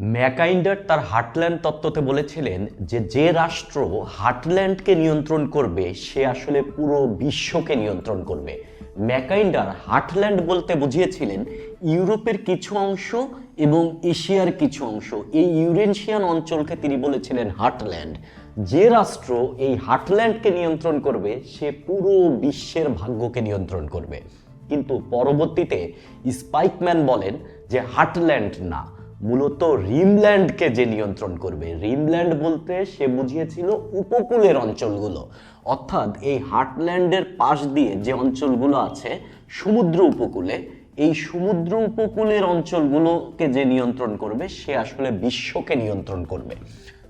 ম্যাকাইন্ডার তার হার্টল্যান্ড তত্ত্বতে বলেছিলেন যে যে রাষ্ট্র হার্টল্যান্ডকে নিয়ন্ত্রণ করবে, সে আসলে পুরো বিশ্বকে নিয়ন্ত্রণ করবে। ম্যাকাইন্ডার হার্টল্যান্ড বলতে বুঝিয়েছিলেন ইউরোপের কিছু অংশ এবং এশিয়ার কিছু অংশ। এই ইউরেনশিয়ান অঞ্চলকে তিনি বলেছিলেন হার্টল্যান্ড। যে রাষ্ট্র এই হার্টল্যান্ডকে নিয়ন্ত্রণ করবে, সে পুরো বিশ্বের ভাগ্যকে নিয়ন্ত্রণ করবে। কিন্তু পরবর্তীতে স্পাইকম্যান বলেন যে হার্টল্যান্ড না। মূলত রিমল্যান্ডকে যে নিয়ন্ত্রণ করবে। রিমল্যান্ড বলতে সে বুঝিয়েছিল উপকূলের অঞ্চলগুলো। অর্থাৎ এই হার্টল্যান্ডের পাশ দিয়ে যে অঞ্চলগুলো আছে, সমুদ্র উপকূলে, এই সমুদ্র উপকূলের অঞ্চলগুলোকে যে নিয়ন্ত্রণ করবে, সে আসলে বিশ্বকে নিয়ন্ত্রণ করবে।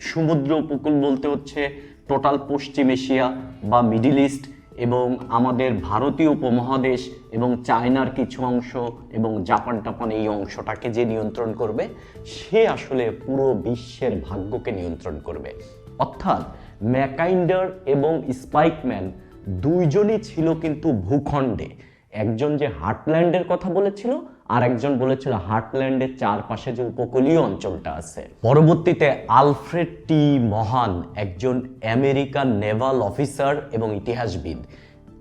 সমুদ্র উপকূল বলতে হচ্ছে টোটাল পশ্চিম এশিয়া বা মিডিল ইস্ট এবং আমাদের ভারতীয় উপমহাদেশ এবং চায়নার কিছু অংশ এবং জাপান টাপান এই অংশটাকে যে নিয়ন্ত্রণ করবে, সে আসলে পুরো বিশ্বের ভাগ্যকে নিয়ন্ত্রণ করবে। অর্থাৎ ম্যাকাইন্ডার এবং স্পাইকম্যান দুইজনই ছিল কিন্তু ভূখণ্ডে। একজন যে হার্টল্যান্ডের কথা বলেছিল আর একজন বলেছিল, হার্টল্যান্ডের চারপাশে যে উপকূলীয় অঞ্চলটা আছে, পরবর্তীতে আলফ্রেড টি. মহান একজন আমেরিকান নেভাল অফিসার এবং ইতিহাসবিদ,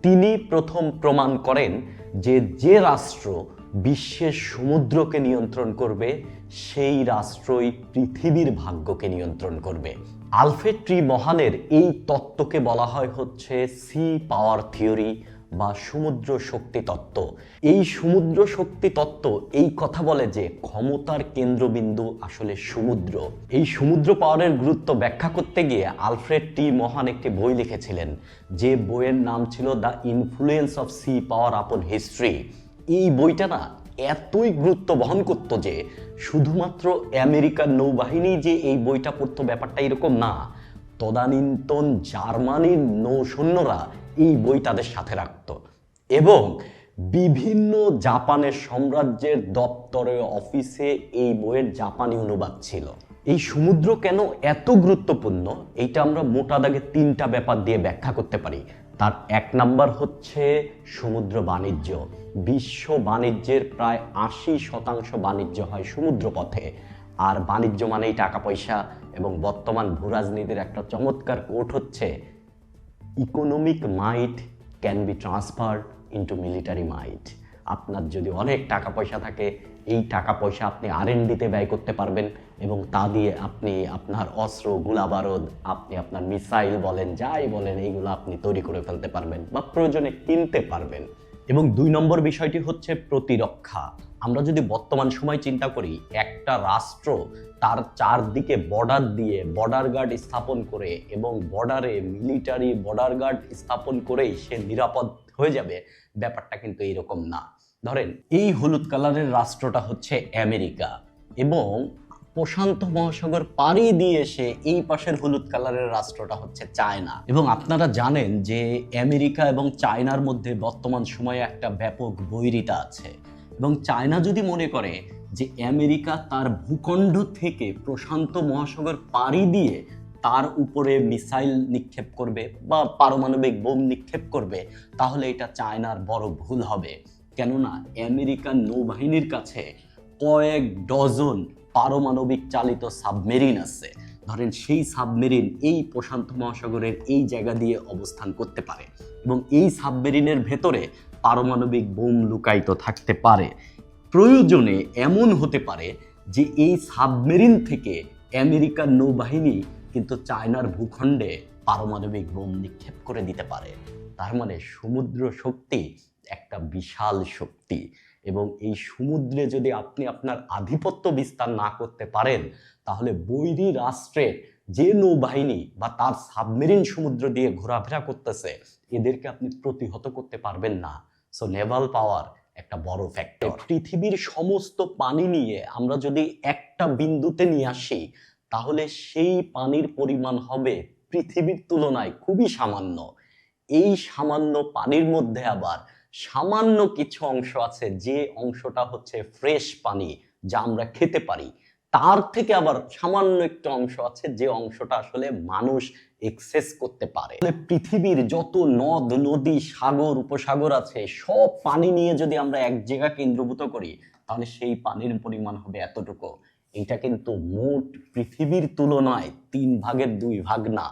তিনি প্রথম প্রমাণ করেন যে যে রাষ্ট্র বিশ্বের সমুদ্রকে নিয়ন্ত্রণ করবে, সেই রাষ্ট্রই পৃথিবীর ভাগ্যকে নিয়ন্ত্রণ করবে। আলফ্রেড ট্রি মহানের এই তত্ত্বকে বলা হয় হচ্ছে সি পাওয়ার থিওরি বা সমুদ্র শক্তি তত্ত্ব। এই সমুদ্র শক্তি তত্ত্ব এই কথা বলে যে ক্ষমতার কেন্দ্রবিন্দু আসলে সমুদ্র। এই সমুদ্র পাওয়ারের গুরুত্ব ব্যাখ্যা করতে গিয়ে আলফ্রেড টি. মহান একটি বই লিখেছিলেন, যে বইয়ের নাম ছিল the influence of sea power upon history. এই বইটা না এতই গুরুত্ব বহন করত যে শুধুমাত্র আমেরিকার নৌবাহিনী যে এই বইটা পড়তো ব্যাপারটা এরকম না, তদানীন্তন জার্মানির নৌসৈন্যরা এই বই তাদের সাথে রাখত। এবং বিভিন্ন জাপানের সাম্রাজ্যের দপ্তরে অফিসে এই বইয়ের জাপানি অনুবাদ ছিল। এই সমুদ্র কেন এত গুরুত্বপূর্ণ? এইটা আমরা মোটা দাগে তিনটা ব্যাপার দিয়ে ব্যাখ্যা করতে পারি। তার এক নাম্বার হচ্ছে সমুদ্র বাণিজ্য। বিশ্ব বাণিজ্যের প্রায় আশি শতাংশ বাণিজ্য হয় সমুদ্র পথে আর বাণিজ্য মানেই টাকা পয়সা এবং বর্তমান ভূরাজনীতির একটা চমৎকার কোট হচ্ছে economic might can be transfer into military might আপনার যদি অনেক টাকা পয়সা থাকে, এই টাকা পয়সা আপনি আর ডিতে ব্যয় করতে পারবেন এবং তা দিয়ে আপনি আপনার অস্ত্র, গোলাবারদ, আপনি আপনার মিসাইল বলেন, যাই বলেন, এইগুলো আপনি তৈরি করে ফেলতে পারবেন বা প্রয়োজনে কিনতে পারবেন। এবং দুই নম্বর বিষয়টি হচ্ছে প্রতিরক্ষা। আমরা যদি বর্তমান সময় চিন্তা করি, একটা রাষ্ট্র তার চারদিকে বর্ডার দিয়ে বর্ডার গার্ড স্থাপন করে এবং বর্ডারে মিলিটারি বর্ডার গার্ড স্থাপন করেই সে নিরাপদ হয়ে যাবে, ব্যাপারটা কিন্তু এইরকম না। ধরেন, এই হলুদ কালারের রাষ্ট্রটা হচ্ছে আমেরিকা এবং প্রশান্ত মহাসাগর পাড়ি দিয়ে এসে এই পাশের হলুদ কালারের রাষ্ট্রটা হচ্ছে চায়না। এবং আপনারা জানেন যে আমেরিকা এবং চায়নার মধ্যে বর্তমান সময়ে একটা ব্যাপক বৈরিতা আছে। এবং চায়না যদি মনে করে যে আমেরিকা তার ভূখণ্ড থেকে প্রশান্ত মহাসাগর পাড়ি দিয়ে তার উপরে মিসাইল নিক্ষেপ করবে বা পারমাণবিক বোম নিক্ষেপ করবে, তাহলে এটা চায়নার বড় ভুল হবে। কেননা আমেরিকান নৌবাহিনীর কাছে কয়েক ডজন পারমাণবিক চালিত সাবমেরিন আছে। ধরেন সেই সাবমেরিন এই প্রশান্ত মহাসাগরের এই জায়গা দিয়ে অবস্থান করতে পারে এবং এই সাবমেরিনের ভেতরে পারমাণবিক বোম লুকায়িত থাকতে পারে। প্রয়োজনে এমন হতে পারে যে এই সাবমেরিন থেকে আমেরিকার নৌবাহিনী কিন্তু চায়নার ভূখণ্ডে পারমাণবিক বোম নিক্ষেপ করে দিতে পারে। তার মানে সমুদ্র শক্তি একটা বিশাল শক্তি। এবং এই সমুদ্রে যদি আপনি আপনার আধিপত্য বিস্তার না করতে পারেন, তাহলে বৈরী রাষ্ট্রে যে নৌবাহিনী বা তার সাবমেরিন সমুদ্র দিয়ে ঘোরাফেরা করতেছে, এদেরকে আপনি প্রতিহত করতে পারবেন না। সো নেভাল পাওয়ার একটা বড় ফ্যাক্টর পৃথিবীর সমস্ত পানি নিয়ে আমরা যদি একটা বিন্দুতে নিয়ে আসি, তাহলে সেই পানির পরিমাণ হবে পৃথিবীর তুলনায় খুবই সামান্য। এই সামান্য পানির মধ্যে আবার সামান্য কিছু অংশ আছে, যে অংশটা হচ্ছে ফ্রেশ পানি যা আমরা খেতে পারি। তার থেকে আবার সামান্য একটু অংশ আছে, যে অংশটা আসলে মানুষ এক্সেস করতে পারে। পৃথিবীর যত নদ, নদী, সাগর, উপসাগর আছে, সব পানি নিয়ে যদি আমরা এক জায়গা কেন্দ্রভূত করি, তাহলে সেই পানির পরিমাণ হবে এতটুকু। এটা কিন্তু মোট পৃথিবীর তুলনায় তিন ভাগের দুই ভাগ না,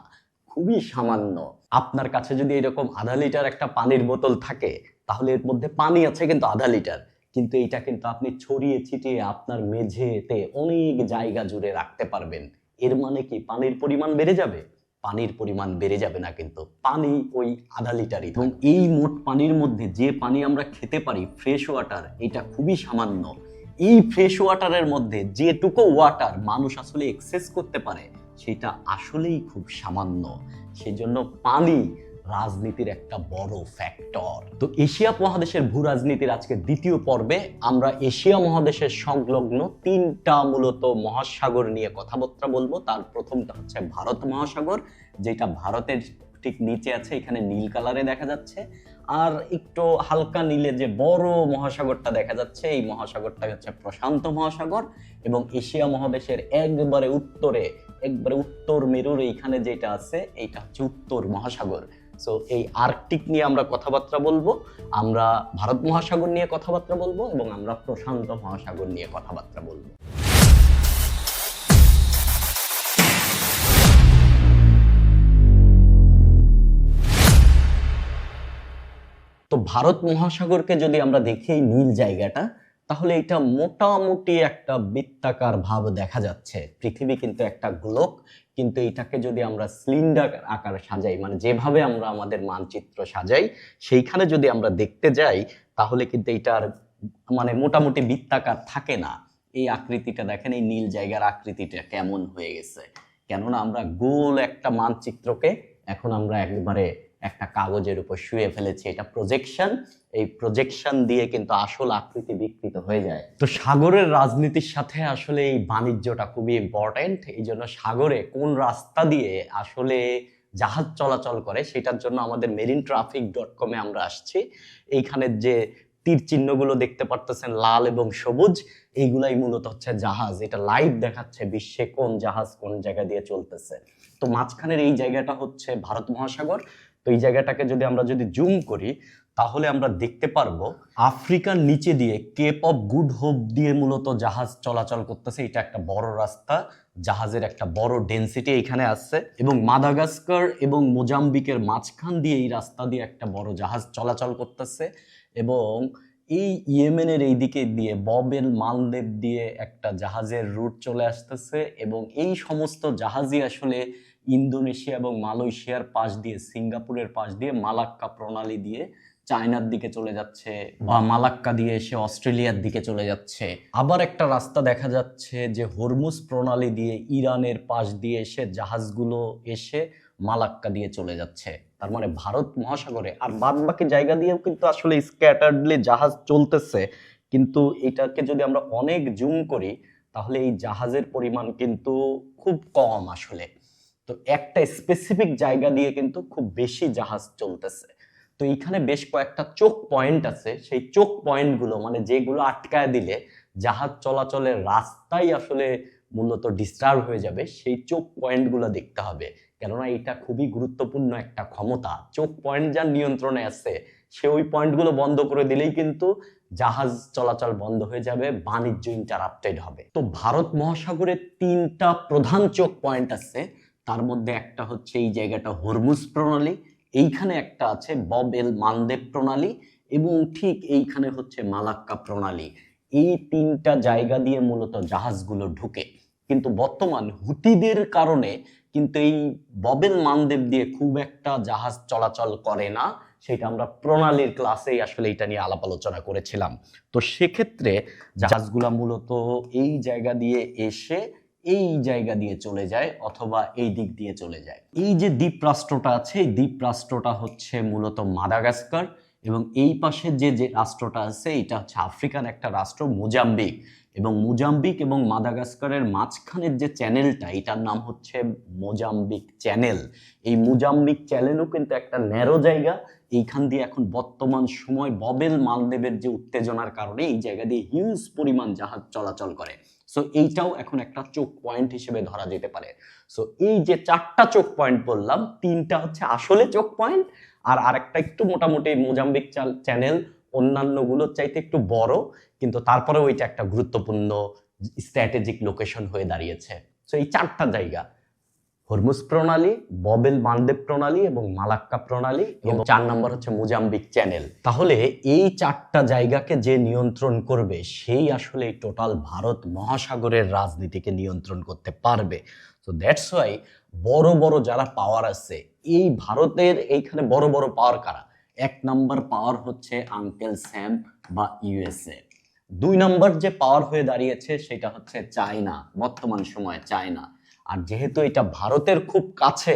খুবই সামান্য। আপনার কাছে যদি এরকম আধা লিটার একটা পানির বোতল থাকে তাহলে এর মধ্যে পানি আছে কিন্তু আধা লিটার। কিন্তু এটা কিন্তু আপনি ছড়িয়ে ছিটিয়ে আপনার মেঝেতে অনেক জায়গা জুড়ে রাখতে পারবেন। এর মানে কি? পানির পরিমাণ বেড়ে যাবে? পানির পরিমাণ বেড়ে যাবে না কিন্তু। পানি ওই আধা লিটারই এবং এই মোট পানির মধ্যে যে পানি আমরা খেতে পারি ফ্রেশ ওয়াটার এটা খুবই সামান্য। এই ফ্রেশ ওয়াটারের মধ্যে যেটুকু ওয়াটার মানুষ আসলে এক্সেস করতে পারে, সেটা আসলেই খুব সামান্য। সেজন্য পানি রাজনীতির একটা বড় ফ্যাক্টর তো এশিয়া মহাদেশের ভূ রাজনীতির আজকে দ্বিতীয় পর্বে আমরা এশিয়া মহাদেশের সংলগ্ন তিনটা মূলত মহাসাগর নিয়ে কথাবার্তা বলব। তার প্রথমটা হচ্ছে ভারত মহাসাগর, যেটা ভারতের ঠিক নিচে আছে, এখানে নীল কালারে দেখা যাচ্ছে। আর একটু হালকা নীলে যে বড় মহাসাগরটা দেখা যাচ্ছে, এই মহাসাগরটা হচ্ছে প্রশান্ত মহাসাগর এবং এশিয়া মহাদেশের একবারে উত্তরে, একবারে উত্তর মেরুর এইখানে যেটা আছে, এইটা হচ্ছে উত্তর মহাসাগর। সো এই আর্কটিক নিয়ে আমরা কথাবার্তা বলব, আমরা ভারত মহাসাগর নিয়ে কথাবার্তা বলব এবং আমরা প্রশান্ত মহাসাগর নিয়ে কথাবার্তা বলব। তো ভারত মহাসাগরকে যদি আমরা দেখি এই নীল জায়গাটা তাহলে এটা মোটামুটি একটা বৃত্তাকার ভাব দেখা যাচ্ছে। পৃথিবী কিন্তু একটা গোলক, কিন্তু এটাকে যদি আমরা সিলিন্ডার আকার সাজাই মানে যেভাবে আমরা আমাদের মানচিত্র সাজাই, সেইখানে যদি আমরা দেখতে যাই, তাহলে কিন্তু এটার মানে মোটামুটি বৃত্তাকার থাকে না। এই আকৃতিটা দেখেন, এই নীল জায়গার আকৃতিটা কেমন হয়ে গেছে। কেননা আমরা গোল একটা মানচিত্রকে এখন আমরা একবারে একটা কাগজের উপর শুয়ে ফেলেছি, এটা প্রজেকশন এই প্রজেকশন দিয়ে কিন্তু আসল আকৃতি বিকৃত হয়ে যায়। তো সাগরের রাজনীতির সাথে আসলে এই বাণিজ্যটা খুবই ইম্পর্টেন্ট এই জন্য সাগরে কোন রাস্তা দিয়ে আসলে জাহাজ চলাচল করে, সেটার জন্য আমাদের মেরিন ট্রাফিক ডট কমে আমরা আসছি। এইখানে যে তীর চিহ্নগুলো দেখতে পারতেছেন, লাল এবং সবুজ, এইগুলাই মূলত হচ্ছে জাহাজ। এটা লাইভ দেখাচ্ছে বিশ্বে কোন জাহাজ কোন জায়গা দিয়ে চলতেছে। তো মাঝখানের এই জায়গাটা হচ্ছে ভারত মহাসাগর। তো এই জায়গাটাকে যদি আমরা যদি জুম করি, তাহলে আমরা দেখতে পারব আফ্রিকার নিচে দিয়ে কেপ অফ গুড হোপ দিয়ে মূলত জাহাজ চলাচল করতেছে। এটা একটা বড় রাস্তা, জাহাজের একটা বড় ডেন্সিটি এখানে আসছে এবং মাদাগাস্কার এবং মোজাম্বিকের মাঝখান দিয়ে এই রাস্তা দিয়ে একটা বড় জাহাজ চলাচল করতেছে এবং এই ইয়েমেনের এই দিকে দিয়ে ববেল মালদ্বীপ দিয়ে একটা জাহাজের রুট চলে আসতেছে এবং এই সমস্ত জাহাজই আসলে ইন্দোনেশিয়া এবং মালয়েশিয়ার পাশ দিয়ে সিঙ্গাপুরের পাশ দিয়ে মালাক্কা প্রণালী দিয়ে চায়নার দিকে চলে যাচ্ছে বা মালাক্কা দিয়ে এসে অস্ট্রেলিয়ার দিকে চলে যাচ্ছে। আবার একটা রাস্তা দেখা যাচ্ছে যে হরমুজ প্রণালী দিয়ে ইরানের পাশ দিয়ে এসে জাহাজগুলো এসে মালাক্কা দিয়ে চলে যাচ্ছে। তার মানে ভারত মহাসাগরে আর বাদ বাকি জায়গা দিয়েও কিন্তু আসলে স্ক্যাটার্ডলি জাহাজ চলতেছে। কিন্তু এটাকে যদি আমরা অনেক জুম করি তাহলে এই জাহাজের পরিমাণ কিন্তু খুব কম আসলে। তো একটা স্পেসিফিক জায়গা দিয়ে কিন্তু খুব বেশি জাহাজ চলতেছে। তো এইখানে বেশ কয়েকটা চোখ পয়েন্ট আছে। সেই চোখ পয়েন্টগুলো মানে যেগুলো আটকায় দিলে জাহাজ চলাচলের রাস্তাই আসলে মূলত ডিস্টার্ব হয়ে যাবে। সেই চোখ পয়েন্টগুলো দেখতে হবে। কেননা এটা খুবই গুরুত্বপূর্ণ একটা ক্ষমতা। চোখ পয়েন্ট যার নিয়ন্ত্রণে আছে, সে ওই পয়েন্টগুলো বন্ধ করে দিলেই কিন্তু জাহাজ চলাচল বন্ধ হয়ে যাবে, বাণিজ্য ইন্টারাপ্টেড হবে। তো ভারত মহাসাগরের তিনটা প্রধান চোখ পয়েন্ট আছে। তার মধ্যে একটা হচ্ছে এই জায়গাটা হরমুজ প্রণালী, এইখানে একটা আছে বব এল মালদেব প্রণালী এবং ঠিক এইখানে হচ্ছে মালাক্কা প্রণালী। এই তিনটা জায়গা দিয়ে মূলত জাহাজগুলো ঢুকে। কিন্তু বর্তমান হুতিদের কারণে কিন্তু এই ববেল মানদেব দিয়ে খুব একটা জাহাজ চলাচল করে না, সেটা আমরা প্রণালীর ক্লাসেই আসলে এটা নিয়ে আলাপ আলোচনা করেছিলাম। তো সেক্ষেত্রে জাহাজগুলা মূলত এই জায়গা দিয়ে এসে এই জায়গা দিয়ে চলে যায় অথবা এই দিক দিয়ে চলে যায়। এই যে দ্বীপ রাষ্ট্রটা আছে দ্বীপ রাষ্ট্রটা হচ্ছে মূলত মাদাগাস্কার এবং এই পাশে যে যে রাষ্ট্রটা আছে, এটা হচ্ছে আফ্রিকান একটা রাষ্ট্র, মোজাম্বিক। এবং মোজাম্বিক এবং মাদাগাস্কারের মাঝখানের যে চ্যানেলটা, এটার নাম হচ্ছে মোজাম্বিক চ্যানেল। এই মোজাম্বিক চ্যানেলও কিন্তু একটা ন্যারো জায়গা। এইখান দিয়ে এখন বর্তমান সময় ববেল মালদেবের যে উত্তেজনার কারণে এই জায়গা দিয়ে হিউজ পরিমাণ জাহাজ চলাচল করে। সো এইটাও এখন একটা চোখ পয়েন্ট হিসেবে ধরা যেতে পারে। সো এই যে চারটা চোখ পয়েন্ট বললাম, তিনটা হচ্ছে আসলে চোখ পয়েন্ট আর আরেকটা একটু মোটামুটি মোজাম্বিক চ্যানেল অন্যান্যগুলোর চাইতে একটু বড়, কিন্তু তারপরে ওইটা একটা গুরুত্বপূর্ণ স্ট্র্যাটেজিক লোকেশন হয়ে দাঁড়িয়েছে। সো এই চারটা জায়গা। হরমুজ প্রণালী ববেল মানদেব প্রণালী এবং মালাক্কা প্রণালী এবং চার নম্বর হচ্ছে মোজাম্বিক চ্যানেল। তাহলে এই চারটা জায়গাকে যে নিয়ন্ত্রণ করবে সেই আসলে টোটাল ভারত মহাসাগরের রাজনীতিকে নিয়ন্ত্রণ করতে পারবে। তো দ্যাটস ওয়াই বড় বড় যারা পাওয়ার আছে এই ভারতের এইখানে বড় বড় পাওয়ার কারা? এক নাম্বার পাওয়ার হচ্ছে আঙ্কেল স্যাম বা ইউএসএ দুই নম্বর যে পাওয়ার হয়ে দাঁড়িয়েছে সেটা হচ্ছে চায়না বর্তমান সময়ে চায়না। আর যেহেতু এটা ভারতের খুব কাছে,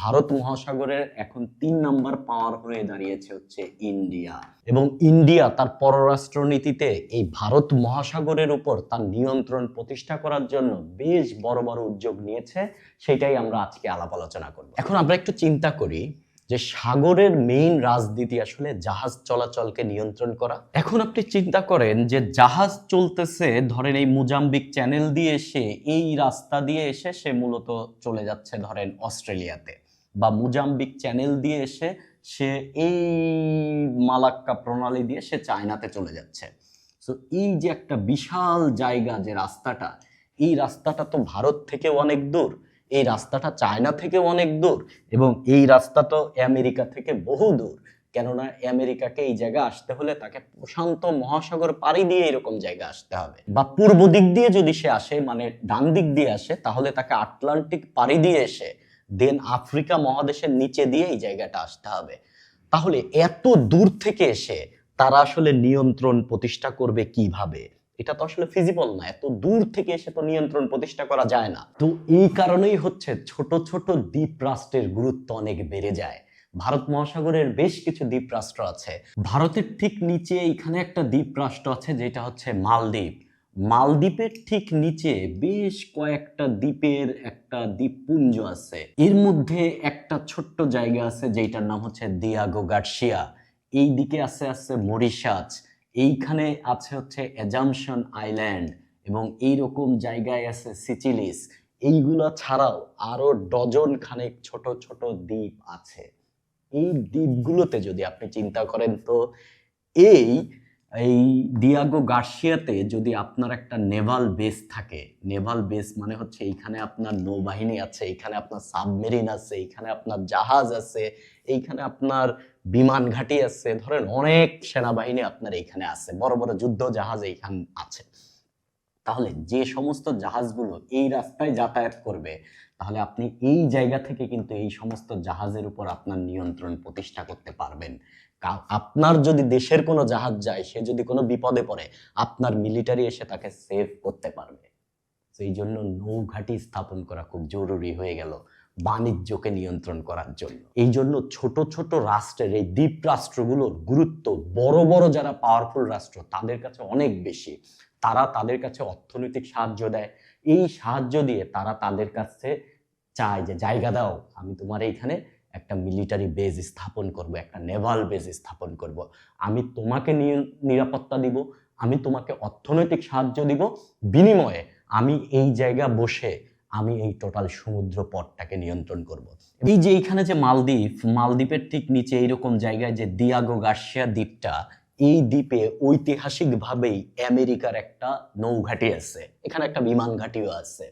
ভারত মহাসাগরের এখন তিন নাম্বার পাওয়ার হয়ে দাঁড়িয়েছে হচ্ছে ইন্ডিয়া। এবং ইন্ডিয়া তার পররাষ্ট্রনীতিতে এই ভারত মহাসাগরের উপর তার নিয়ন্ত্রণ প্রতিষ্ঠা করার জন্য বেশ বড় বড় উদ্যোগ নিয়েছে, সেটাই আমরা আজকে আলাপ আলোচনা করব। এখন আমরা একটু চিন্তা করি যে সাগরের মেইন রাজনীতি আসলে জাহাজ চলাচলকে নিয়ন্ত্রণ করা। এখন আপনি চিন্তা করেন যে জাহাজ চলতেছে, ধরেন এই মোজাম্বিক চ্যানেল দিয়ে এসে, এই রাস্তা দিয়ে এসে সে মূলত চলে যাচ্ছে ধরেন অস্ট্রেলিয়াতে বা মোজাম্বিক চ্যানেল দিয়ে এসে সে এই মালাক্কা প্রণালী দিয়ে সে চায়নাতে চলে যাচ্ছে। সো এই যে একটা বিশাল জায়গা যে রাস্তাটা, এই রাস্তাটা তো ভারত থেকে অনেক দূর। এই রাস্তাটা চায়না থেকে অনেক দূর এবং এই রাস্তা তো আমেরিকা থেকে বহু দূর। কেননা আমেরিকাকে এই জায়গা আসতে হলে তাকে প্রশান্ত মহাসাগর পাড়ি দিয়ে এরকম জায়গা আসতে হবে। বা পূর্ব দিক দিয়ে যদি সে আসে মানে ডান দিক দিয়ে আসে, তাহলে তাকে আটলান্টিক পাড়ি দিয়ে এসে, দেন আফ্রিকা মহাদেশের নিচে দিয়ে এই জায়গাটা আসতে হবে। তাহলে এত দূর থেকে এসে তারা আসলে নিয়ন্ত্রণ প্রতিষ্ঠা করবে কীভাবে? এটা তো আসলে ফিজিবল না, এত দূর থেকে এসে তো নিয়ন্ত্রণ প্রতিষ্ঠা করা যায় না। তো এই কারণেই হচ্ছে ছোট ছোট দ্বীপ রাষ্ট্রের গুরুত্ব অনেক বেড়ে যায়। ভারত মহাসাগরের বেশ কিছু দ্বীপ রাষ্ট্র আছে। ভারতের ঠিক নিচে এখানে একটা দ্বীপ রাষ্ট্র আছে, যেটা হচ্ছে মালদ্বীপ। মালদ্বীপের ঠিক নিচে বেশ কয়েকটা দ্বীপের একটা দ্বীপপুঞ্জ আছে। এর মধ্যে একটা ছোট্ট জায়গা আছে যেটার নাম হচ্ছে দিয়াগো গার্সিয়া। এই দিকে আছে আছে মরিশাস এইখানে আছে হচ্ছে এজামশন আইল্যান্ড এবং এই রকম জায়গায় আছে সিচিলিস এইগুলো ছাড়াও আরও ডজন খানেক ছোট ছোট দ্বীপ আছে। এই দ্বীপগুলোতে যদি আপনি চিন্তা করেন তো এই এই দিয়াগো গার্সিয়াতে যদি আপনার একটা নেভাল বেস থাকে, নেভাল বেস মানে হচ্ছে এইখানে আপনার নৌবাহিনী আছে, এইখানে আপনার সাবমেরিন আছে, এইখানে আপনার জাহাজ আছে, এইখানে আপনার বিমান ঘাঁটি আছে, ধরেন অনেক সেনাবাহিনী আপনার এইখানে আছে, বড় বড় যুদ্ধ জাহাজ এইখানে আছে। তাহলে যে সমস্ত জাহাজগুলো এই রাস্তায় যাতায়াত করবে, তাহলে আপনি এই জায়গা থেকে কিন্তু এই সমস্ত জাহাজের উপর আপনার নিয়ন্ত্রণ প্রতিষ্ঠা করতে পারবেন। আপনার যদি দেশের কোনো জাহাজ যায়, সে যদি কোনো বিপদে পড়ে, আপনার মিলিটারি এসে তাকে সেভ করতে পারবে। সেই জন্য নৌঘাটি স্থাপন করা খুব জরুরি হয়ে গেল। বাণিজ্যকে নিয়ন্ত্রণ করার জন্য। এই জন্য ছোট ছোট রাষ্ট্রের এই দ্বীপ রাষ্ট্রগুলোর গুরুত্ব বড় বড় যারা পাওয়ারফুল রাষ্ট্র, তাদের কাছে অনেক বেশি। তারা তাদের কাছে অর্থনৈতিক সাহায্য দেয়। এই সাহায্য দিয়ে তারা তাদের কাছে চায় যে, জায়গা দাও, আমি তোমার এইখানে একটা মিলিটারি বেজ স্থাপন করব, একটা নেভাল বেজ স্থাপন করব। আমি তোমাকে নিরাপত্তা দিব, আমি তোমাকে অর্থনৈতিক সাহায্য দিব। বিনিময়ে আমি এই জায়গা বসে আমি এই টোটাল সমুদ্র পথটাকে নিয়ন্ত্রণ করব। এই যে এইখানে যে মালদ্বীপ, মালদ্বীপের ঠিক নিচে এইরকম জায়গায় যে দিয়াগো গার্সিয়া দ্বীপটা, এই দ্বীপে ঐতিহাসিকভাবেই আমেরিকার একটা নৌঘাটি আছে। এখানে একটা বিমান ঘাটিও আছে।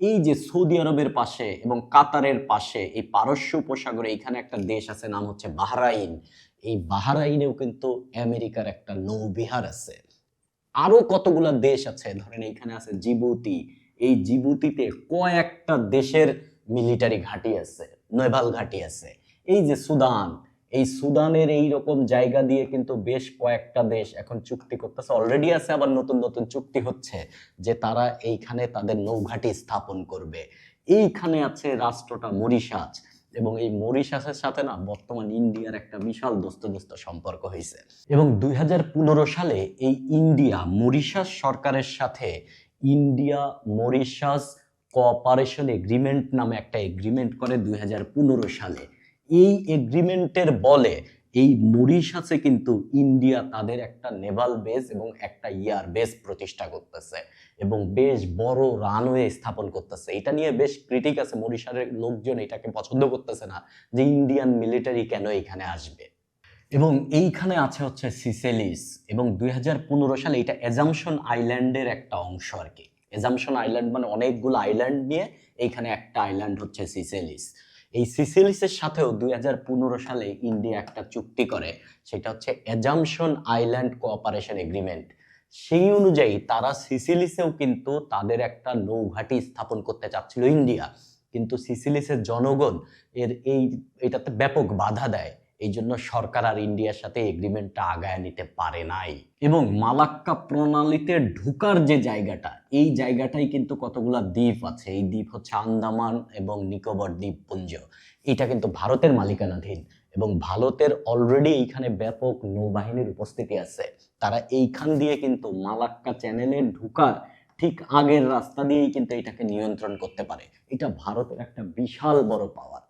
এই যে সৌদি আরবের পাশে এবং কাতারের পাশে এই পারস্য উপসাগরে এখানে একটা দেশ আছে, নাম হচ্ছে বাহরাইন। এই বাহরাইনেও কিন্তু আমেরিকার একটা নৌবিহার আছে। আরও কতগুলা দেশ আছে? ধরেন এখানে আছে জিবুতি এই জিবুতিতে কয়েকটা দেশের মিলিটারি ঘাঁটি আছে, নেভাল ঘাঁটি আছে। এই যে সুদান, এই সুদানের এই রকম জায়গা দিয়ে কিন্তু বেশ কয়েকটা দেশ এখন চুক্তি করতেছে। অলরেডি আছে, আবার নতুন নতুন চুক্তি হচ্ছে যে তারা এইখানে তাদের নৌঘাঁটি স্থাপন করবে। এইখানে আছে রাষ্ট্রটা মরিশাস এবং এই মরিশাসের সাথে না বর্তমান ইন্ডিয়ার একটা বিশাল দোস্ত দোস্ত সম্পর্ক হয়েছে এবং দুই হাজার পনেরো সালে এই ইন্ডিয়া মরিশাস সরকারের সাথে ইন্ডিয়া মরিশাস কোঅপারেশন এগ্রিমেন্ট নামে একটা এগ্রিমেন্ট করে দুই হাজার পনেরো সালে। এই এগ্রিমেন্টের বলে এই মরিশাসে কিন্তু ইন্ডিয়া তাদের একটা নেভাল বেস এবং একটা ইয়ার বেস প্রতিষ্ঠা করতেছে এবং বেশ বড় রানওয়ে স্থাপন করতেছে। এটা নিয়ে বেশ ক্রিটিক আছে মরিশারের লোকজন, এটাকে পছন্দ করতেছে না যে ইন্ডিয়ান মিলিটারি কেন এখানে আসবে। এবং এইখানে আছে হচ্ছে সিসেলিস এবং দুই হাজার পনেরো সালে এটা এজামশন আইল্যান্ডের একটা অংশ আর কি। এজামশন আইল্যান্ড মানে অনেকগুলো আইল্যান্ড নিয়ে এইখানে একটা আইল্যান্ড হচ্ছে সিসেলিস। এই সিসেলিসের সাথেও দুই হাজার পনেরো সালে ইন্ডিয়া একটা চুক্তি করে, সেটা হচ্ছে এজামশন আইল্যান্ড কোঅপারেশন এগ্রিমেন্ট। সেই অনুযায়ী তারা সিসিলিসেও কিন্তু তাদের একটা নৌঘাটি স্থাপন করতে চাচ্ছিল ইন্ডিয়া। কিন্তু সিসিলিসের জনগণ এর এই, এটাতে ব্যাপক বাধা দেয়। এই জন্য সরকার আর ইন্ডিয়ার সাথে এগ্রিমেন্টটা আগায় নিতে পারে নাই। এবং মালাক্কা প্রণালীতে ঢুকার যে জায়গাটা, এই জায়গাটাই কিন্তু কতগুলা দ্বীপ আছে। এই দ্বীপ হচ্ছে আন্দামান এবং নিকোবর দ্বীপপুঞ্জ। এটা কিন্তু ভারতের মালিকানাধীন এবং ভারতের অলরেডি এইখানে ব্যাপক নৌবাহিনীর উপস্থিতি আছে। তারা এইখান দিয়ে কিন্তু মালাক্কা চ্যানেলে ঢুকার ঠিক আগের রাস্তা দিয়েই কিন্তু এটাকে নিয়ন্ত্রণ করতে পারে। এটা ভারতের একটা বিশাল বড় পাওয়ার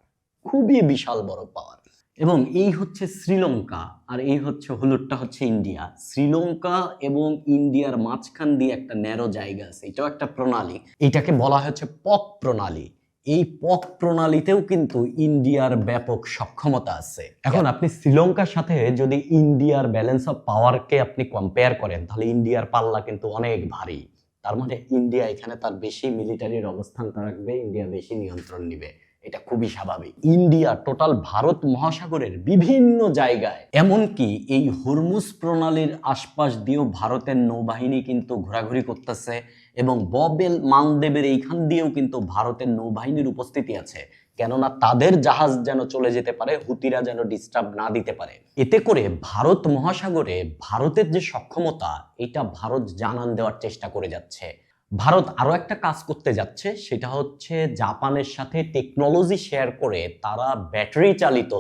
খুবই বিশাল বড় পাওয়ার এবং এই হচ্ছে শ্রীলঙ্কা, আর এই হচ্ছে, হলুদটা হচ্ছে ইন্ডিয়া। শ্রীলঙ্কা এবং ইন্ডিয়ার মাঝখান দিয়ে একটা ন্যারো জায়গা আছে, এটাও একটা প্রণালী। এটাকে বলা হচ্ছে পক প্রণালী। এই পক প্রণালীতেও কিন্তু ইন্ডিয়ার ব্যাপক সক্ষমতা আছে। এখন আপনি শ্রীলঙ্কার সাথে যদি ইন্ডিয়ার ব্যালেন্স অফ পাওয়ারকে আপনি কম্পেয়ার করেন, তাহলে ইন্ডিয়ার পাল্লা কিন্তু অনেক ভারী। তার মানে ইন্ডিয়া এখানে তার বেশি মিলিটারির অবস্থান রাখবে, ইন্ডিয়া বেশি নিয়ন্ত্রণ নিবে। এটা খুবই স্বাভাবিক। ইন্ডিয়া টোটাল ভারত মহাসাগরের বিভিন্ন জায়গায়, এমনকি এই হরমুজ প্রণালীর আশপাশ দিয়েও ভারতের নৌবাহিনী কিন্তু ঘোরাঘুরি করতেছে এবং ববেল মালদেবের এইখান দিয়েও কিন্তু ভারতের নৌবাহিনীর উপস্থিতি আছে। কেননা তাদের জাহাজ যেন চলে যেতে পারে, হুতিরা যেন ডিস্টার্ব না দিতে পারে। এতে করে ভারত মহাসাগরে ভারতের যে সক্ষমতা, এটা ভারত জানান দেওয়ার চেষ্টা করে যাচ্ছে। ভারত আরও একটা কাজ করতে যাচ্ছে, সেটা হচ্ছে জাপানের সাথে টেকনোলজি শেয়ার করে তারা ব্যাটারি চালিত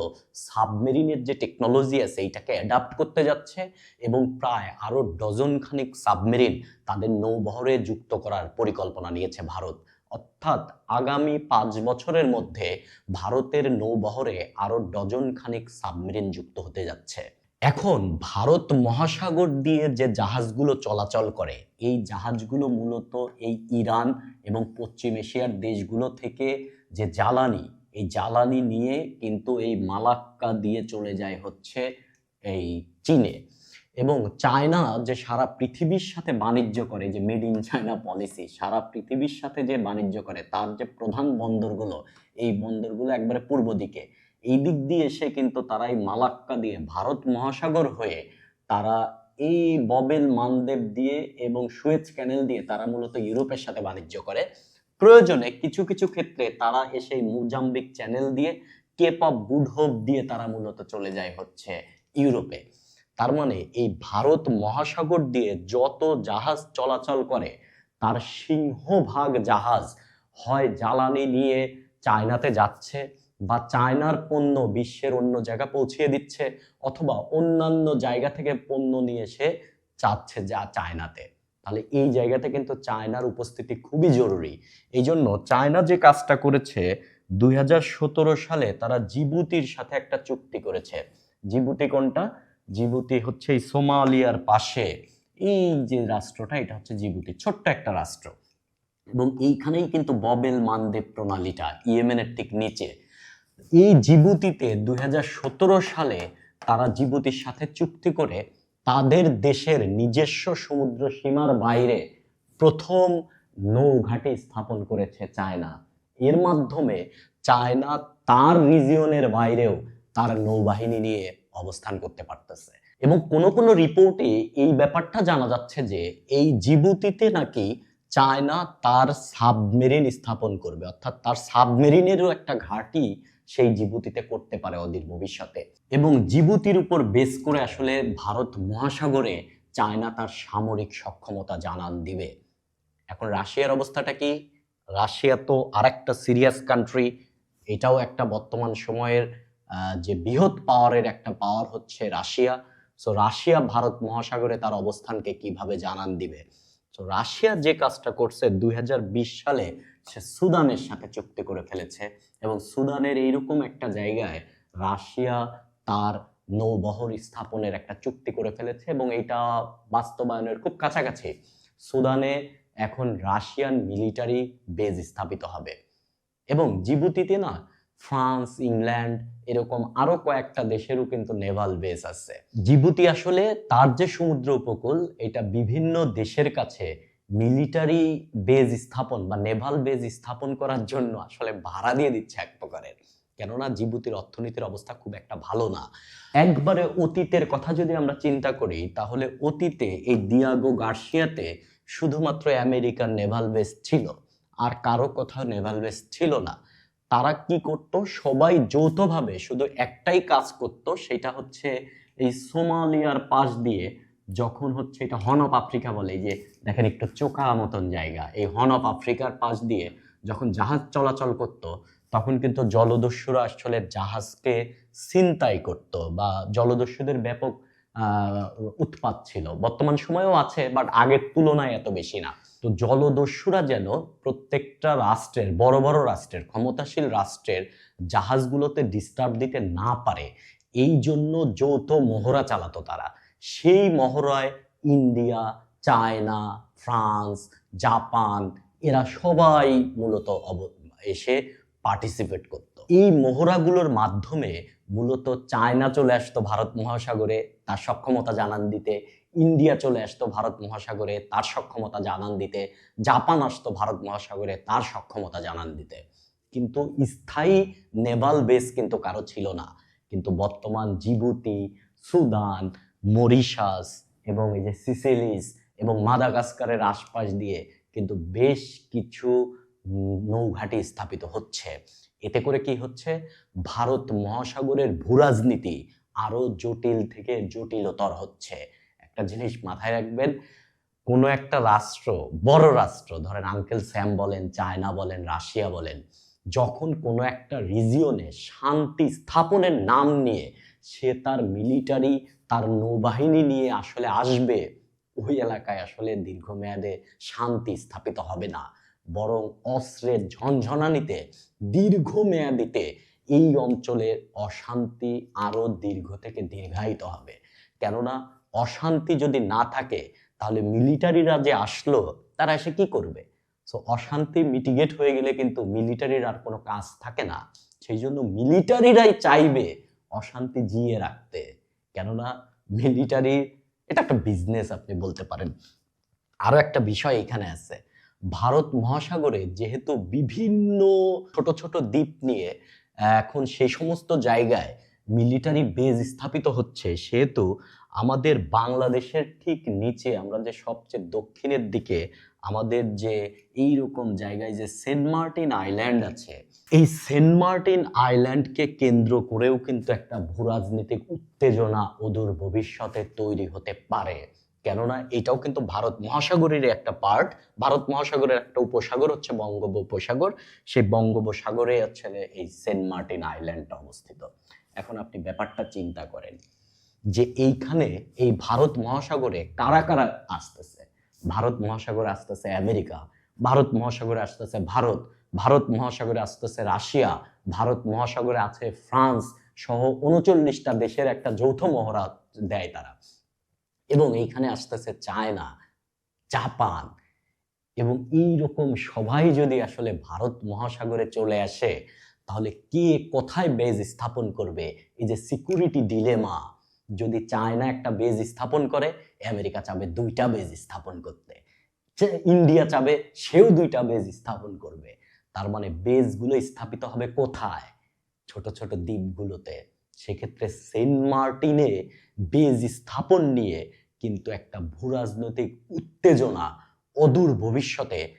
সাবমেরিনের যে টেকনোলজি আছে এইটাকে অ্যাডাপ্ট করতে যাচ্ছে এবং প্রায় আরও ডজন খানিক সাবমেরিন তাদের নৌবহরে যুক্ত করার পরিকল্পনা নিয়েছে ভারত। অর্থাৎ আগামী পাঁচ বছরের মধ্যে ভারতের নৌবহরে আরও ডজন খানিক সাবমেরিন যুক্ত হতে যাচ্ছে। এখন ভারত মহাসাগর দিয়ে যে জাহাজগুলো চলাচল করে, এই জাহাজগুলো মূলত এই ইরান এবং পশ্চিম এশিয়ার দেশগুলো থেকে যে জ্বালানি, এই জ্বালানি নিয়ে কিন্তু এই মালাক্কা দিয়ে চলে যায় হচ্ছে এই চীনে। এবং চায়না যে সারা পৃথিবীর সাথে বাণিজ্য করে, যে মেড ইন চায়না পলিসি, সারা পৃথিবীর সাথে যে বাণিজ্য করে, তার যে প্রধান বন্দরগুলো, এই বন্দরগুলো একবারে পূর্ব দিকে। এই দিক দিয়ে এসে কিন্তু তারা এই মালাক্কা দিয়ে ভারত মহাসাগর হয়ে তারা এই ববেল মানদেব দিয়ে এবং সুয়েজ ক্যানেল দিয়ে তারা মূলত ইউরোপের সাথে বাণিজ্য করে। প্রয়োজনে কিছু কিছু ক্ষেত্রে তারা এসে মুজাম্বিক চ্যানেল দিয়ে কেপ অফ গুড হোপ দিয়ে তারা মূলত চলে যায় হচ্ছে ইউরোপে। তার মানে এই ভারত মহাসাগর দিয়ে যত জাহাজ চলাচল করে, তার সিংহভাগ জাহাজ হয় জ্বালানি নিয়ে চায়নাতে যাচ্ছে। বা চায়নার পণ্য বিশ্বের অন্য জায়গা পৌঁছিয়ে দিচ্ছে, অথবা অন্যান্য জায়গা থেকে পণ্য নিয়ে এসে চাচ্ছে যা চায়নাতে। তাহলে এই জায়গাতে কিন্তু চায়নার উপস্থিতি খুবই জরুরি। এই জন্য চায়না যে কাজটা করেছে, দুই হাজার সতেরো সালে তারা জিবুতির সাথে একটা চুক্তি করেছে। জিবুতি কোনটা? জিবুতি হচ্ছে সোমালিয়ার পাশে। এই যে রাষ্ট্রটা, এটা হচ্ছে জিবুতি, ছোট্ট একটা রাষ্ট্র। এবং এইখানেই কিন্তু ববেল মানদেব প্রণালীটা, ইয়েমেনের ঠিক নিচে। এই জিবুতিতে দুই হাজার সতেরো সালে তারা জিবুতির সাথে চুক্তি করে তাদের দেশের নিজস্ব সমুদ্র সীমার বাইরে প্রথম নৌঘাটি স্থাপন করেছে চায়না। এর মাধ্যমে চায়না তার রিজিয়নের বাইরেও তার নৌবাহিনী নিয়ে অবস্থান করতে পারতেছে। এবং কোনো কোনো রিপোর্টে এই ব্যাপারটা জানা যাচ্ছে যে এই জিবুতিতে নাকি চায়না তার সাবমেরিন স্থাপন করবে। অর্থাৎ তার সাবমেরিনেরও একটা ঘাঁটি সেই জিবুতিতে করতে পারে অদূর ভবিষ্যতে। এবং জিবুতির উপর বেস করে আসলে ভারত মহাসাগরে চায়না তার সামরিক সক্ষমতা জানান দিবে। এখন রাশিয়ার অবস্থাটা কি? রাশিয়া তো আর একটা সিরিয়াস কান্ট্রি এটাও একটা বর্তমান সময়ের যে বৃহৎ পাওয়ারের একটা পাওয়ার হচ্ছে রাশিয়া। সো রাশিয়া ভারত মহাসাগরে তার অবস্থানকে কীভাবে জানান দিবে? তো রাশিয়া যে কাজটা করছে দুই হাজার বিশ সালে সে সুদানের সাথে চুক্তি করে ফেলেছে এবং সুদানের এইরকম একটা জায়গায় রাশিয়া তার নৌবহর স্থাপনের একটা চুক্তি করে ফেলেছে এবং এটা বাস্তবায়নের খুব কাছাকাছি। সুদানে এখন রাশিয়ান মিলিটারি বেজ স্থাপিত হবে এবং জিবুতিতে না ফ্রান্স, ইংল্যান্ড এরকম আরও কয়েকটা দেশেরও কিন্তু নেভাল বেস আছে। জিবুতি আসলে তার যে সমুদ্র উপকূল, এটা বিভিন্ন দেশের কাছে মিলিটারি বেজ স্থাপন বা নেভাল বেজ স্থাপন করার জন্য আসলে ভাড়া দিয়ে দিচ্ছে এক প্রকারের কেননা জিবুতির অর্থনীতির অবস্থা খুব একটা ভালো না। একবারে অতীতের কথা যদি আমরা চিন্তা করি, তাহলে অতীতে এই দিয়াগো গার্সিয়াতে শুধুমাত্র আমেরিকার নেভাল বেস ছিল, আর কারও কোথাও নেভাল বেস ছিল না। তারা কি করত? সবাই যৌথভাবে শুধু একটাই কাজ করত, সেটা হচ্ছে এই সোমালিয়ার পাশ দিয়ে যখন হচ্ছে এটা হর্ন অফ আফ্রিকা বলে যে দেখেন একটু চোখা মতন জায়গা, এই হর্ন অফ আফ্রিকার পাশ দিয়ে যখন জাহাজ চলাচল করত, তখন কিন্তু জলদস্যুরা আসলে জাহাজকে ছিনতাই করত বা জলদস্যুদের ব্যাপক উৎপাত ছিল। বর্তমান সময়েও আছে বাট আগের তুলনায় এত বেশি না। তো জলদস্যুরা যেন প্রত্যেকটা রাষ্ট্রের, বড় বড় রাষ্ট্রের, ক্ষমতাশীল রাষ্ট্রের জাহাজগুলোতে ডিস্টার্ব দিতে না পারে, এই জন্য যৌথ মহড়া চালাতো তারা। সেই মহড়ায় ইন্ডিয়া, চায়না, ফ্রান্স, জাপান, এরা সবাই মূলত এসে পার্টিসিপেট করত। এই মহড়াগুলোর মাধ্যমে মূলত চায়না চলে আসতো ভারত মহাসাগরে, তার সক্ষমতা জানান দিতে, ইন্ডিয়া চলে আসতো ভারত মহাসাগরে, তার সক্ষমতা জানান দিতে, জাপান আসতো ভারত মহাসাগরে, তার সক্ষমতা জানান দিতে। কিন্তু স্থায়ী নেভাল বেস কিন্তু কারও ছিল না। কিন্তু বর্তমান জিবুতি, সুদান মরিশাস এবং এই যে সিসেলিস এবং মাদাগাস্কারের আশপাশ দিয়ে কিন্তু বেশ কিছু নৌঘাটি স্থাপিত হচ্ছে। এতে করে কি হচ্ছে? ভারত মহাসাগরের ভূরাজনীতি আরও জটিল থেকে জটিলতর হচ্ছে। একটা জিনিস মাথায় রাখবেন, কোনো একটা রাষ্ট্র, বড় রাষ্ট্র, ধরেন আঙ্কেল স্যাম বলেন, চায়না বলেন, রাশিয়া বলেন, যখন কোনো একটা রিজিয়নে শান্তি স্থাপনের নাম নিয়ে সে তার মিলিটারি তার নৌবাহিনী নিয়ে আসলে আসবে, ওই এলাকায় আসলে দীর্ঘমেয়াদে শান্তি স্থাপিত হবে না। বরং অস্ত্রের ঝনঝনানিতে, দীর্ঘমেয়াদিতে এই অঞ্চলের অশান্তি আরও দীর্ঘ থেকে দীর্ঘায়িত হবে। কেননা, অশান্তি যদি না থাকে, তাহলে মিলিটারিরা যে আসলো, তারা এসে কি করবে? সো অশান্তি মিটিগেট হয়ে গেলে কিন্তু মিলিটারির আর কোনো কাজ থাকে না। সেই জন্য মিলিটারিরাই চাইবে অশান্তি জিয়ে রাখতে। কেননা মিলিটারি এটা একটা বিজনেস আপনি বলতে পারেন। আরও একটা বিষয় এখানে আছে। ভারত মহাসাগরে যেহেতু বিভিন্ন ছোট ছোট দ্বীপ নিয়ে এখন সেই সমস্ত জায়গায় মিলিটারি বেজ স্থাপিত হচ্ছে, সেহেতু আমাদের বাংলাদেশের ঠিক নিচে আমরা যে সবচেয়ে দক্ষিণের দিকে আমাদের যে এই রকম জায়গায় যে সেন্ট মার্টিন আইল্যান্ড আছে, এই সেন্ট মার্টিন আইল্যান্ডকে কেন্দ্র করেও কিন্তু একটা ভূরাজনৈতিক উত্তেজনা অদূর ভবিষ্যতে তৈরি হতে পারে। কেননা এটাও কিন্তু ভারত মহাসাগরের একটা পার্ট ভারত মহাসাগরের একটা উপসাগর হচ্ছে বঙ্গোপসাগর। সেই বঙ্গোপসাগরে হচ্ছে এই সেন্ট মার্টিন আইল্যান্ডটা অবস্থিত। এখন আপনি ব্যাপারটা চিন্তা করেন যে এইখানে এই ভারত মহাসাগরে কারা কারা আসতেছে? ভারত মহাসাগরে আসতেছে আমেরিকা, ভারত মহাসাগরে আসতেছে ভারত ভারত মহাসাগরে আসতেছে রাশিয়া, ভারত মহাসাগরে আছে ফ্রান্স সহ উনচল্লিশটা দেশের একটা যৌথ মহড়া দেয় তারা। এবং এইখানে আসতেছে চায়না, জাপান এবং এই রকম সবাই যদি আসলে ভারত মহাসাগরে চলে আসে, তাহলে কে কোথায় বেজ স্থাপন করবে? এই যে সিকিউরিটি ডিলেমা যদি চায়না একটা বেজ স্থাপন করে আমেরিকা চাবে দুইটা বেজ স্থাপন করতে। ইন্ডিয়া চাবে সেও দুইটা বেজ স্থাপন করবে। তার মানে বেজগুলো স্থাপিত হবে কোথায়? ছোট ছোট দ্বীপগুলোতে। সেক্ষেত্রে সেন্ট মার্টিনে বেজ স্থাপন নিয়ে কিন্তু একটা ভূরাজনৈতিক উত্তেজনা, অদূর ভবিষ্যতে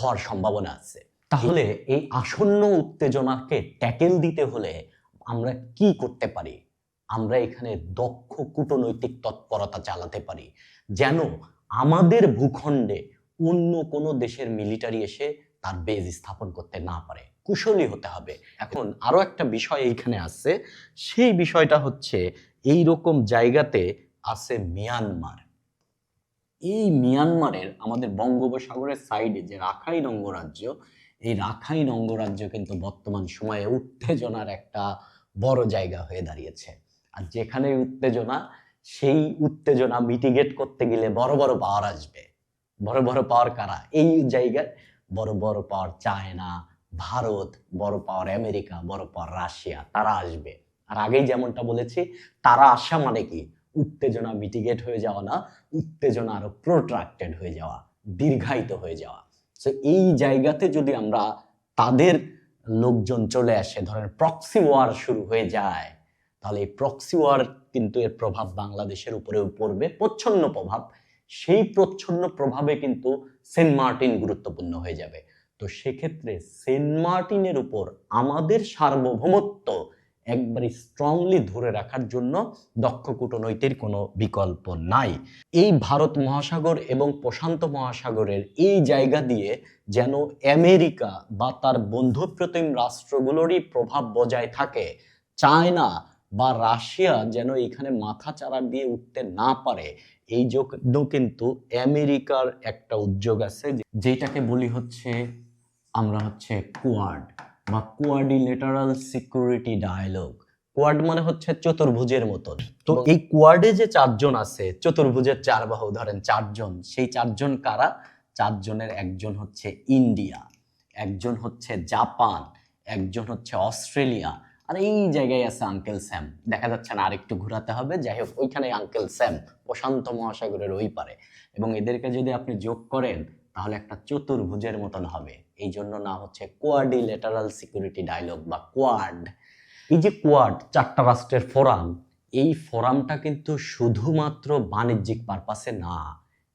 হওয়ার সম্ভাবনা আছে। তাহলে এই আসন্ন উত্তেজনাকে ট্যাকেল দিতে হলে আমরা কি করতে পারি? আমরা এখানে দক্ষ কূটনৈতিক তৎপরতা চালাতে পারি। যেন আমাদের ভূখণ্ডে অন্য কোনো দেশের মিলিটারি এসে তার বেজ স্থাপন করতে না পারে। কুশলী হতে হবে। এখন আরও একটা বিষয় এইখানে আছে সেই বিষয়টা হচ্ছে এই রকম জায়গাতে আছে মিয়ানমার। এই মিয়ানমারের আমাদের বঙ্গোপসাগরের সাইডে যে রাখাইন অঙ্গরাজ্য, এই রাখাইন অঙ্গরাজ্য কিন্তু বর্তমান সময়ে উত্তেজনার একটা বড় জায়গা হয়ে দাঁড়িয়েছে। আর যেখানে উত্তেজনা, সেই উত্তেজনা মিটিগেট করতে গেলে বড় বড় পাওয়ার আসবে। বড় বড় পাওয়ার কারা? এই জায়গায় বড় বড় পাওয়ার চায়না, ভারত, বড় পাওয়ার আমেরিকা, বড় পাওয়ার রাশিয়া, তারা আসবে। আর আগেই যেমনটা বলেছি, তারা আসা মানে কি? উত্তেজনা মিটিগেট হয়ে যাওয়া না, উত্তেজনা আরও প্রোট্রাক্টেড হয়ে যাওয়া, দীর্ঘায়িত হয়ে যাওয়া। তো এই জায়গাতে যদি আমরা তাদের লোকজন চলে আসে, ধরেন প্রক্সি ওয়ার শুরু হয়ে যায় তাহলে এই প্রক্সি ওয়ার কিন্তু এর প্রভাব বাংলাদেশের উপরেও পড়বে। প্রচ্ছন্ন প্রভাব। সেই প্রচ্ছন্ন প্রভাবে কিন্তু সেন্ট মার্টিন গুরুত্বপূর্ণ হয়ে যাবে। তো সেক্ষেত্রে সেন্ট মার্টিনের উপর আমাদের সার্বভৌমত্ব একবারে স্ট্রংলি ধরে রাখার জন্য দক্ষ কূটনৈতিক কোনো বিকল্প নাই। এই ভারত মহাসাগর এবং প্রশান্ত মহাসাগরের এই জায়গা দিয়ে যেন আমেরিকা বা তার বন্ধুপ্রতিম রাষ্ট্রগুলোরই প্রভাব বজায় থাকে, চায়না বা রাশিয়া যেন এখানে মাথা চারা দিয়ে উঠতে না পারে এই জন্য কিন্তু আমেরিকার একটা উদ্যোগ আছে যেটাকে বলি হচ্ছে আমরা হচ্ছে কোয়াড বা কোয়াডিলেটারাল সিকিউরিটি ডায়ালগ কোয়াড মানে হচ্ছে চতুর্ভুজের মতন। তো এই কোয়াডে যে চারজন আছে চতুর্ভুজের চার বাহু ধরেন চারজন সেই চারজন কারা? চারজনের একজন হচ্ছে ইন্ডিয়া একজন হচ্ছে জাপান একজন হচ্ছে অস্ট্রেলিয়া আর এই জায়গায় আছে আঙ্কেল স্যাম দেখা যাচ্ছে না আরেকটু ঘোরাতে হবে। যাই হোক, ওইখানে আঙ্কেল স্যাম প্রশান্ত মহাসাগরের ওই পারে। এবং এদেরকে যদি আপনি যোগ করেন, তাহলে একটা চতুর্ভুজের মতন হবে। এই জন্য না হচ্ছে কোয়াডিলেটারাল সিকিউরিটি ডায়লগ বা কোয়াড এই যে কোয়াড চারটা রাষ্ট্রের ফোরাম এই ফোরামটা কিন্তু শুধুমাত্র বাণিজ্যিক পারপাসে না,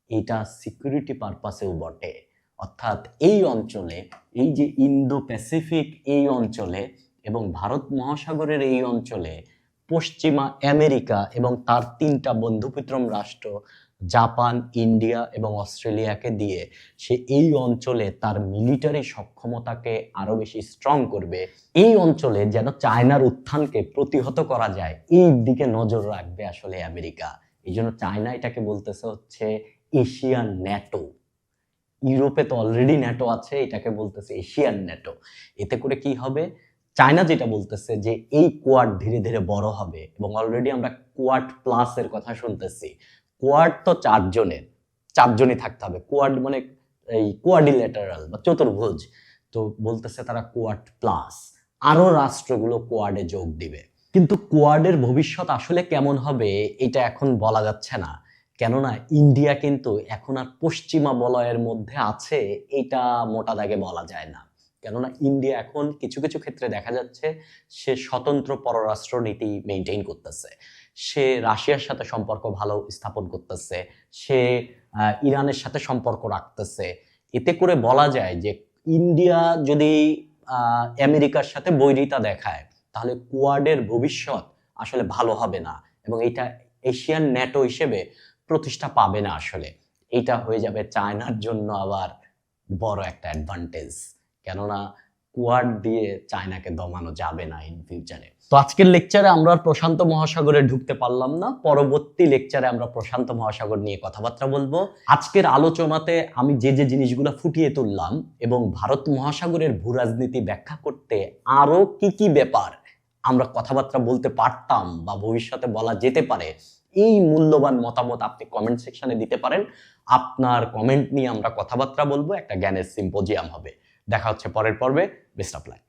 এটা সিকিউরিটি পারপাসেও বটে। অর্থাৎ এই অঞ্চলে, এই যে ইন্দো প্যাসিফিক এই অঞ্চলে এবং ভারত মহাসাগরের এই অঞ্চলে পশ্চিমা আমেরিকা এবং তার তিনটা বন্ধুপিত্রম রাষ্ট্র, জাপান, ইন্ডিয়া এবং অস্ট্রেলিয়াকে দিয়ে সে এই অঞ্চলে তার মিলিটারি সক্ষমতাকে আরও বেশি স্ট্রং করবে। এই অঞ্চলে যেন চায়নার উত্থানকে প্রতিহত করা যায়, এই দিকে নজর রাখবে আসলে আমেরিকা। এই জন্য চায়না এটাকে বলতেছে হচ্ছে এশিয়ান ন্যাটো। ইউরোপে তো অলরেডি ন্যাটো আছে, এটাকে বলতেছে এশিয়ান ন্যাটো। এতে করে কি হবে? চায়না যেটা বলতেছে যে এই কোয়াড ধীরে ধীরে বড় হবে, এবং অলরেডি আমরা কোয়াড প্লাস এর কথা শুনতেছি। কোয়াড তো চারজনের, চারজনই থাকতে হবে। কোয়াড মানে এই কোয়াডিলেটারাল বা চতুর্ভুজ। তো বলতেছে তারা কোয়াড প্লাস আরও রাষ্ট্রগুলো কোয়াডে যোগ দিবে। কিন্তু কোয়াডের ভবিষ্যৎ আসলে কেমন হবে, এটা এখন বলা যাচ্ছে না। কেননা ইন্ডিয়া কিন্তু এখন আর পশ্চিমা বলয়ের মধ্যে আছে, এটা মোটা দাগে বলা যায় না। কেননা ইন্ডিয়া এখন কিছু কিছু ক্ষেত্রে দেখা যাচ্ছে সে স্বতন্ত্র পররাষ্ট্র নীতি মেনটেন করতেছে। সে রাশিয়ার সাথে সম্পর্ক ভালো স্থাপন করতেছে, সে ইরানের সাথে সম্পর্ক রাখতেছে। এতে করে বলা যায় যে ইন্ডিয়া যদি আমেরিকার সাথে বৈরিতা দেখায়, তাহলে কোয়াডের ভবিষ্যৎ আসলে ভালো হবে না এবং এটা এশিয়ান ন্যাটো হিসেবে প্রতিষ্ঠা পাবে না আসলে। এটা হয়ে যাবে চায়নার জন্য আবার বড় একটা অ্যাডভান্টেজ কেননা কোয়াড দিয়ে চায়নাকে দমানো যাবে না ইন ফিউচারে তো আজকের লেকচারে আমরা প্রশান্ত মহাসাগরে ঢুকতে পারলাম না। পরবর্তী লেকচারে আমরা প্রশান্ত মহাসাগর নিয়ে কথাবার্তা বলব। আজকের আলোচনাতে আমি যে যে জিনিসগুলো ফুটিয়ে তুললাম এবং ভারত মহাসাগরের ভূ রাজনীতি ব্যাখ্যা করতে আরও কি কি ব্যাপার আমরা কথাবার্তা বলতে পারতাম বা ভবিষ্যতে বলা যেতে পারে, এই মূল্যবান মতামত আপনি কমেন্ট সেকশনে দিতে পারেন। আপনার কমেন্ট নিয়ে আমরা কথাবার্তা বলব। একটা জ্ঞানের সিম্পোজিয়াম হবে। দেখা হচ্ছে পরের পর্বে বেস্ট অফ লাক